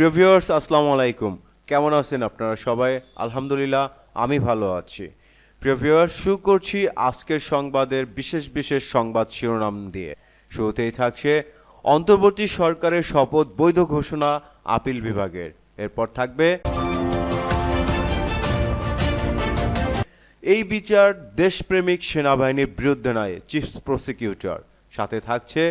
প্রিয় ভিউয়ার্স, আসসালামু আলাইকুম। কেমন আছেন আপনারা সবাই? আলহামদুলিল্লাহ, আমি ভালো আছি। প্রিয় ভিউয়ার্স, শুরু করছি আজকের সংবাদের বিশেষ বিশেষ সংবাদ শিরোনাম দিয়ে। শুরুতেই থাকছে অন্তর্বর্তী সরকারের শপথ বৈধ ঘোষণা আপিল বিভাগের। এরপর থাকবে এই বিচার দেশপ্রেমিক সেনাবাহিনীর বিরুদ্ধে নয়, চিফ প্রসিকিউটর। সাথে থাকছে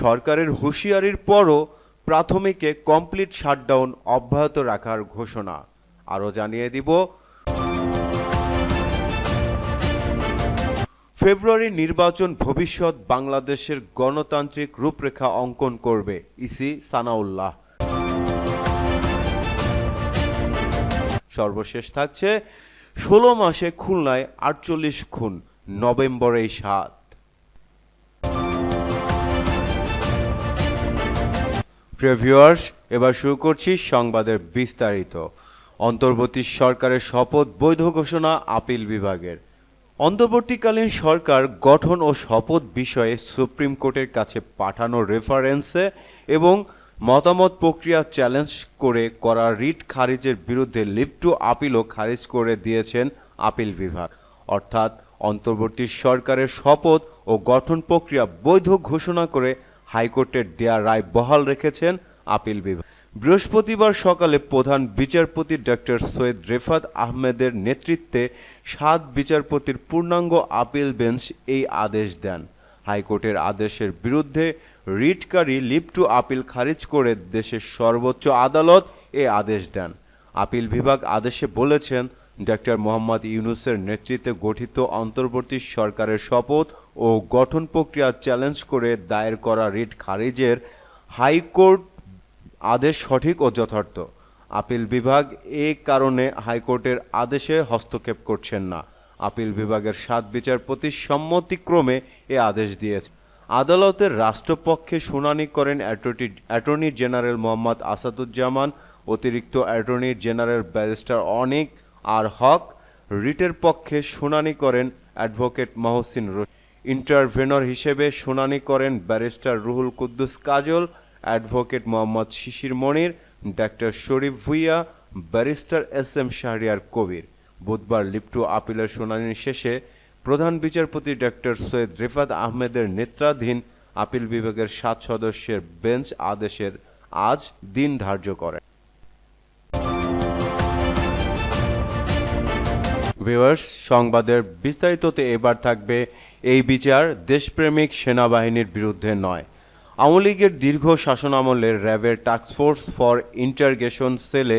সরকারের হুঁশিয়ারির পরও প্রাথমিকে কমপ্লিট শাটডাউন অব্যাহত রাখার ঘোষণা। আরও জানিয়ে দিব। ফেব্রুয়ারি নির্বাচন ভবিষ্যৎ বাংলাদেশের গণতান্ত্রিক রূপরেখা অঙ্কন করবে ইসি সানাউল্লাহ। সর্বশেষ থাকছে, ষোলো মাসে খুলনায় আটচল্লিশ খুন, নভেম্বরেই সাত। প্রিয় ভিউয়ার্স এবার শুরু করছি সংবাদের বিস্তারিত। অন্তর্বর্তী সরকারের শপথ বৈধ ঘোষণা আপিল বিভাগের। অন্তর্বর্তীকালীন সরকার গঠন ও শপথ বিষয়ে সুপ্রিম কোর্টের কাছে পাঠানো রেফারেন্সে এবং মতামত প্রক্রিয়া চ্যালেঞ্জ করে করা রিট খারিজের বিরুদ্ধে লিভ টু আপিলও খারিজ করে দিয়েছেন আপিল বিভাগ। অর্থাৎ অন্তর্বর্তী সরকারের শপথ ও গঠন প্রক্রিয়া বৈধ ঘোষণা করে হাইকোর্টের দেয়া রায় বহাল রেখেছেন আপিল বিভাগ। বৃহস্পতিবার সকালে প্রধান বিচারপতি ডক্টর সৈয়দ রেফাত আহমেদের নেতৃত্বে সাত বিচারপতির পূর্ণাঙ্গ আপিল বেঞ্চ এই আদেশ দেন। হাইকোর্টের আদেশের বিরুদ্ধে রিটকারী লিভ টু আপিল খারিজ করে দেশের সর্বোচ্চ আদালত এ আদেশ দেন। আপিল বিভাগ আদেশে বলেছেন ডক্টর মোহাম্মদ ইউনুসের নেতৃত্বে গঠিত অন্তর্বর্তী সরকারের শপথ ও গঠন প্রক্রিয়া চ্যালেঞ্জ করে দায়ের করা রিট খারিজের হাইকোর্ট আদেশ সঠিক ও যথার্থ। আপিল বিভাগ এ কারণে হাইকোর্টের আদেশে হস্তক্ষেপ করছেন না। আপিল বিভাগের সাত বিচারপতির সম্মতিক্রমে এ আদেশ দিয়েছে। আদালতের রাষ্ট্রপক্ষে শুনানি করেন attorney attorney general Mohammad Asaduzzaman, অতিরিক্ত attorney general barrister Anik R Haque রিটের পক্ষে শুনানি করেন অ্যাডভোকেট মহসিন রশিদ ইন্টারভেনর হিসেবে শুনানি করেন barrister Ruhul Quddus Kajal, advocate Mohammad Shishir Monir, doctor Sharif Bhuiyan, barrister S M Shahriar Kabir. বুধবার লিপ্টু আপিলের শুনানি শেষে প্রধান বিচারপতি ডক্টর সৈয়দ রেফাত আহমেদের নেতৃত্বাধীন আপিল বিভাগের সাত সদস্যের বেঞ্চ আদেশের আজ দিন ধার্য করেন। ভিউয়ার্স সংবাদের বিস্তারিততে এবার থাকবে এই বিচার দেশপ্রেমিক সেনাবাহিনীর বিরুদ্ধে নয়। আওয়ামী লীগের দীর্ঘ শাসনামলে র্যাবের টাস্কফোর্স ফর ইন্টারগেশন সেলে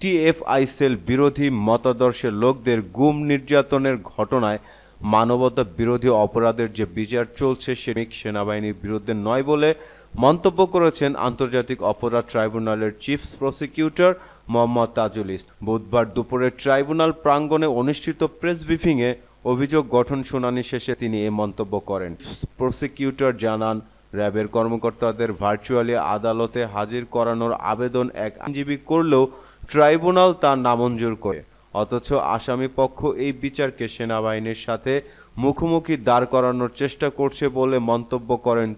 টিএফআই সেল বিরোধী মতাদর্শের লোকদের গুম নির্যাতনের ঘটনায় মানবতা বিরোধী অপরাধের যে বিচার চলছে সেনিক সেনাবাহিনীর বিরুদ্ধে নয় বলে মন্তব্য করেছেন আন্তর্জাতিক অপরাধ ট্রাইব্যুনালের চিফ প্রসিকিউটর মোহাম্মদ তাজুল ইসলাম। বুধবার দুপুরে ট্রাইব্যুনাল প্রাঙ্গণে অনুষ্ঠিত প্রেস ব্রিফিংয়ে অভিযোগ গঠন শুনানি শেষে তিনি এ মন্তব্য করেন। প্রসিকিউটর জানান, র্যাবের কর্মকর্তাদের ভার্চুয়ালি আদালতে হাজির করানোর আবেদন এক আইনজীবী করলেও ট্রাইব্যুনাল তা নামঞ্জুর করে। অথচ আসামি পক্ষ এই বিচারকে সেনাবাহিনীর সাথে মুখোমুখি দাঁড় করানোর চেষ্টা করছে বলে মন্তব্য করেন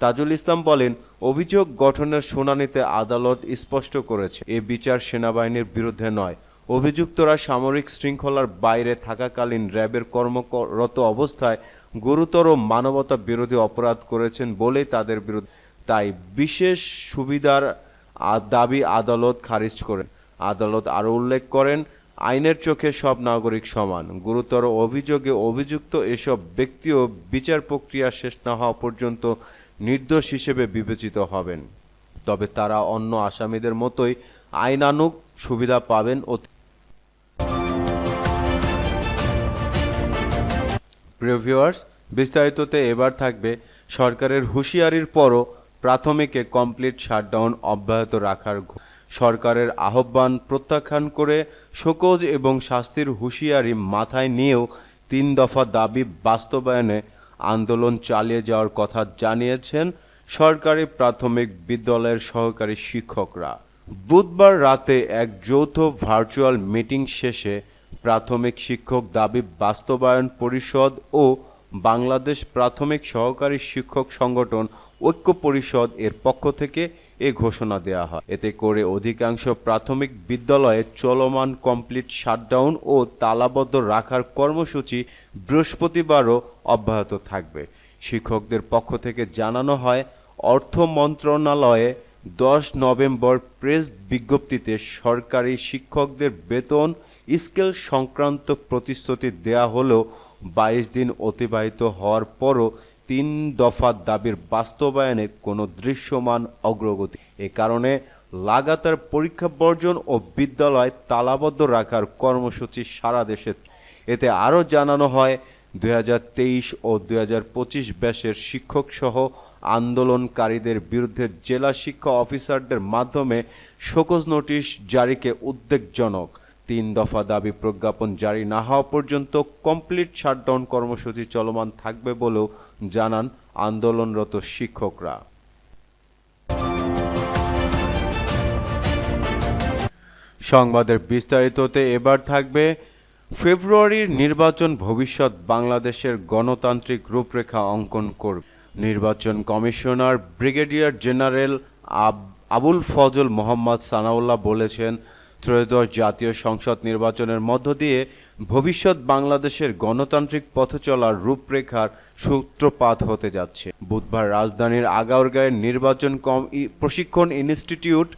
তাজুল ইসলাম বলেন, অভিযোগ গঠনের শুনানিতে আদালত স্পষ্ট করেছে, এ বিচার সেনাবাহিনীর বিরুদ্ধে নয়। অভিযুক্তরা সামরিক শৃঙ্খলার বাইরে থাকাকালীন র্যাবের কর্মরত অবস্থায় গুরুতর মানবতা বিরোধী অপরাধ করেছেন বলেই তাদের বিরুদ্ধে তাই বিশেষ সুবিধার দাবি আদালত খারিজ করেন। আদালত আরও উল্লেখ করেন আইনের চোখে সব নাগরিক সমান। গুরুতর অভিযোগে অভিযুক্ত এসব ব্যক্তিও বিচার প্রক্রিয়া শেষ না হওয়া পর্যন্ত নির্দোষ হিসেবে বিবেচিত হবেন। তবে তারা অন্য আসামিদের মতোই আইনানুগ সুবিধা পাবেন ও প্রিয় ভিউয়ার্স, বিস্তারিততে এবার থাকবে সরকারের হুঁশিয়ারির পরও প্রাথমিকে কমপ্লিট শাটডাউন অব্যাহত রাখার সরকারের আহ্বান প্রত্যাখ্যান করে শোকজ এবং শাস্তির হুঁশিয়ারি মাথায় নিয়েও তিন দফা দাবি বাস্তবায়নে আন্দোলন চালিয়ে যাওয়ার কথা জানিয়েছেন সরকারি প্রাথমিক বিদ্যালয়ের সহকারী শিক্ষকরা। বুধবার রাতে এক যৌথ ভার্চুয়াল মিটিং শেষে প্রাথমিক শিক্ষক দাবি বাস্তবায়ন পরিষদ ও বাংলাদেশ প্রাথমিক সহকারী শিক্ষক সংগঠন ঐক্য পরিষদ এর পক্ষ থেকে এ ঘোষণা দেওয়া হয়। এতে করে অধিকাংশ প্রাথমিক বিদ্যালয়ে চলমান কমপ্লিট শাটডাউন ও তালাবদ্ধ রাখার কর্মসূচি বৃহস্পতিবারও অব্যাহত থাকবে। শিক্ষকদের পক্ষ থেকে জানানো হয়, অর্থ মন্ত্রণালয়ে দশ নভেম্বর প্রেস বিজ্ঞপ্তিতে সরকারি শিক্ষকদের বেতন, স্কেল সংক্রান্ত প্রতিশ্রুতি দেয়া হলেও বাইশ দিন অতিবাহিত হওয়ার পরও তিন দফা দাবির বাস্তবায়নে কোনো দৃশ্যমান অগ্রগতি। এ কারণে লাগাতার পরীক্ষা বর্জন ও বিদ্যালয় তালাবদ্ধ রাখার কর্মসূচি সারা দেশে। এতে আরও জানানো হয় দু হাজার তেইশ ও দুই শিক্ষক সহ আন্দোলনকারীদের বিরুদ্ধে জেলা শিক্ষা অফিসারদের মাধ্যমে শোকজ নোটিশ জারিকে উদ্বেগজনক। তিন দফা দাবি প্রজ্ঞাপন জারি না হওয়া পর্যন্ত কমপ্লিট শাটডাউন কর্মসূচি চলমান থাকবে বলেও জানান আন্দোলনরত শিক্ষকরা। সংবাদের বিস্তারিততে এবার থাকবে ফেব্রুয়ারির নির্বাচন ভবিষ্যৎ বাংলাদেশের গণতান্ত্রিক রূপরেখা অঙ্কন করবে। নির্বাচন কমিশনার ব্রিগেডিয়ার জেনারেল আব- আবুল ফজল মোহাম্মদ সানাউল্লাহ বলেছেন ত্রয়োদশ জাতীয় সংসদ নির্বাচনের মধ্য দিয়ে ভবিষ্যৎ বাংলাদেশের গণতান্ত্রিক পথ চলার রূপরেখার সূত্রপাত হতে যাচ্ছে। বুধবার রাজধানীর আগারগাঁয়ের নির্বাচন কম প্রশিক্ষণ ইনস্টিটিউট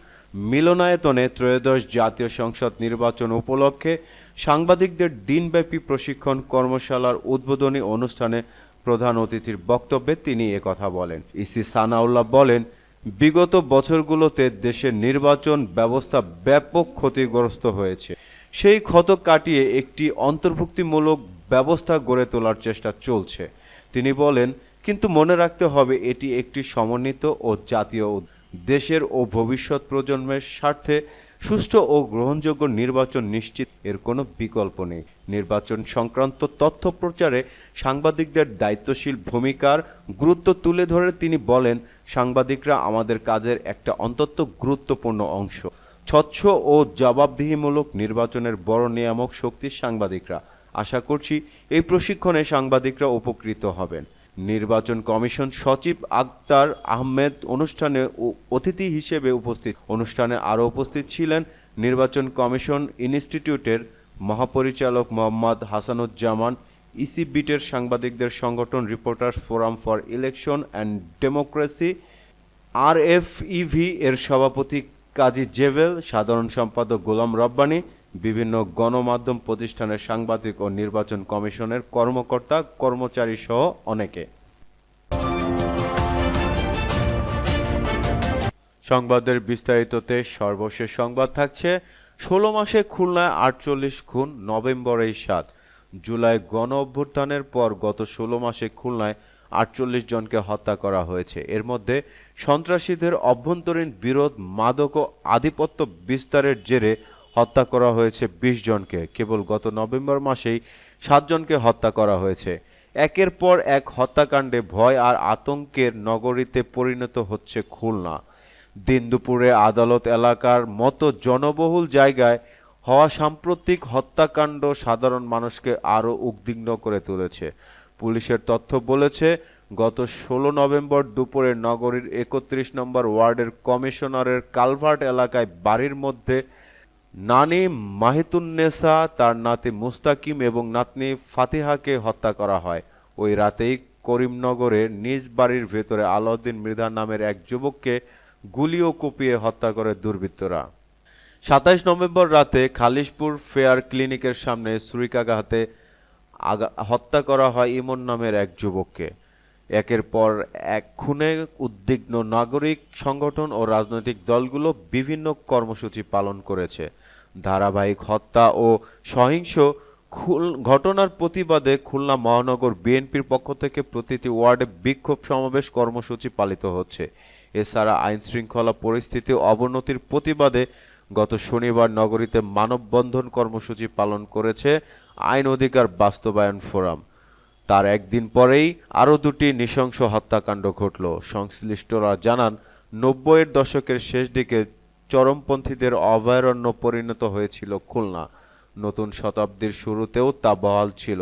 মিলনায়তনে ত্রয়োদশ জাতীয় সংসদ নির্বাচন উপলক্ষে সাংবাদিকদের দিনব্যাপী প্রশিক্ষণ কর্মশালার উদ্বোধনী অনুষ্ঠানে প্রধান অতিথির বক্তব্যে তিনি একথা বলেন। ইসি সানাউল্লাহ বলেন বিগত বছরগুলোতে দেশের নির্বাচন ব্যবস্থা ব্যাপক ক্ষতিগ্রস্ত হয়েছে। সেই ক্ষত কাটিয়ে একটি অন্তর্ভুক্তিমূলক ব্যবস্থা গড়ে তোলার চেষ্টা চলছে। তিনি বলেন, কিন্তু মনে রাখতে হবে, এটি একটি সমন্বিত ও জাতীয় দেশের ও ভবিষ্যৎ প্রজন্মের স্বার্থে সুষ্ঠু ও গ্রহণযোগ্য নির্বাচন নিশ্চিত, এর কোনো বিকল্প নেই। নির্বাচন সংক্রান্ত তথ্য প্রচারে সাংবাদিকদের দায়িত্বশীল ভূমিকার গুরুত্ব তুলে ধরে তিনি বলেন, সাংবাদিকরা আমাদের কাজের একটা অন্তত গুরুত্বপূর্ণ অংশ। স্বচ্ছ ও জবাবদিহিমূলক নির্বাচনের বড় নিয়ামক শক্তির সাংবাদিকরা। আশা করছি এই প্রশিক্ষণে সাংবাদিকরা উপকৃত হবেন। নির্বাচন কমিশন সচিব আক্তার আহমেদ অনুষ্ঠানে অতিথি হিসেবে উপস্থিত। অনুষ্ঠানে আরও উপস্থিত ছিলেন নির্বাচন কমিশন ইনস্টিটিউটের মহাপরিচালক মোহাম্মদ হাসানুজ্জামান, ইসি বিটের সাংবাদিকদের সংগঠন reporters forum for election and democracy R F ED এর সভাপতি কাজী জেভেল, সাধারণ সম্পাদক গোলাম রব্বানী বিভিন্ন গণমাধ্যম প্রতিষ্ঠানের সাংবাদিক ও নির্বাচন কমিশনের কর্মকর্তা, কর্মচারী সহ অনেকে। সংবাদের বিস্তারিততে সর্বশেষ সংবাদ থাকছে, ষোলো মাসে খুলনায় আটচল্লিশ খুন, নভেম্বরেই সাত। জুলাই গণ অভ্যুত্থানের পর গত ষোলো মাসে খুলনায় আটচল্লিশ জনকে হত্যা করা হয়েছে। এর মধ্যে সন্ত্রাসীদের অভ্যন্তরীণ বিরোধ, মাদক ও আধিপত্য বিস্তারের জেরে হত্যা করা হয়েছে বিশ জনকে। কেবল গত নভেম্বর মাসেই সাতজনকে হত্যা করা হয়েছে। একের পর এক হত্যাকাণ্ডে ভয় আর আতঙ্কের নগরীতে পরিণত হচ্ছে খুলনা। দিন দুপুরে আদালত এলাকার মতো জনবহুল জায়গায় হওয়া সাম্প্রতিক হত্যাকাণ্ড সাধারণ মানুষকে আরও উদ্বিগ্ন করে তুলেছে। পুলিশের তথ্য বলেছে, গত ষোলো নভেম্বর দুপুরে নগরীর একত্রিশ নম্বর ওয়ার্ডের কমিশনারের কালভার্ট এলাকায় বাড়ির মধ্যে নানি মাহিতুন্নেসা তার নাতি মুস্তাকিম এবং নাতনি ফাতিহাকে হত্যা করা হয়। ওই রাতেই করিমনগরের নিজ বাড়ির ভেতরে আলাউদ্দিন মৃধা নামের এক যুবককে গুলি ও কুপিয়ে হত্যা করে দুর্বৃত্তরা। সাতাইশ নভেম্বর রাতে খালিশপুর ফেয়ার ক্লিনিকের সামনে ছুরিকাঘাতে হত্যা করা হয় ইমন নামের এক যুবককে। একের পর এক খুনে উদ্বিগ্ন নাগরিক সংগঠন ও রাজনৈতিক দলগুলো বিভিন্ন কর্মসূচি পালন করেছে। ধারাবাহিক হত্যা ও সহিংস ঘটনার প্রতিবাদে খুলনা মহানগর বিএনপির পক্ষ থেকে প্রতিটি ওয়ার্ডে বিক্ষোভ সমাবেশ কর্মসূচি পালিত হচ্ছে। এছাড়া আইন শৃঙ্খলা পরিস্থিতি অবনতির প্রতিবাদে গত শনিবার নগরীতে মানববন্ধন কর্মসূচি পালন করেছে আইন অধিকার বাস্তবায়ন ফোরাম। তার একদিন পরেই আরও দুটি নৃশংস হত্যাকাণ্ড ঘটল। সংশ্লিষ্টরা জানান, নব্বইয়ের দশকের শেষ দিকে চরমপন্থীদের অভয়ারণ্য পরিণত হয়েছিল খুলনা। নতুন শতাব্দীর শুরুতেও তা বহাল ছিল।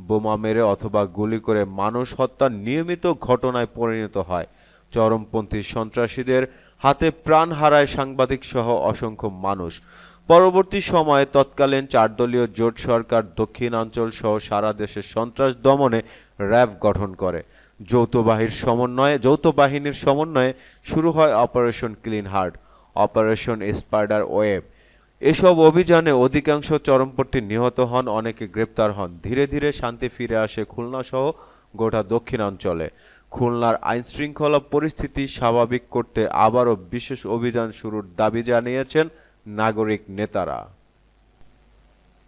বোমা মেরে অথবা গুলি করে মানুষ হত্যা নিয়মিত ঘটনায় পরিণত হয়। চরমপন্থী সন্ত্রাসীদের হাতে প্রাণ হারায় সাংবাদিক সহ অসংখ্য মানুষ। পরবর্তী সময়ে তৎকালীন চারদলীয় জোট সরকার দক্ষিণাঞ্চল সহ সারা দেশে সন্ত্রাস দমনে র্যাব গঠন করে। যৌথ বাহিনীর সমন্বয়ে, যৌথ বাহিনীর সমন্বয়ে শুরু হয় operation clean heart, operation spider web এসব অভিযানে অধিকাংশ চরমপন্থী নিহত হন, অনেকে গ্রেপ্তার হন। ধীরে ধীরে শান্তি ফিরে আসে খুলনা সহ গোটা দক্ষিণাঞ্চলে। খুলনার আইনশৃঙ্খলা পরিস্থিতি স্বাভাবিক করতে আবারও বিশেষ অভিযান শুরুর দাবি জানিয়েছেন নাগরিক নেতারা।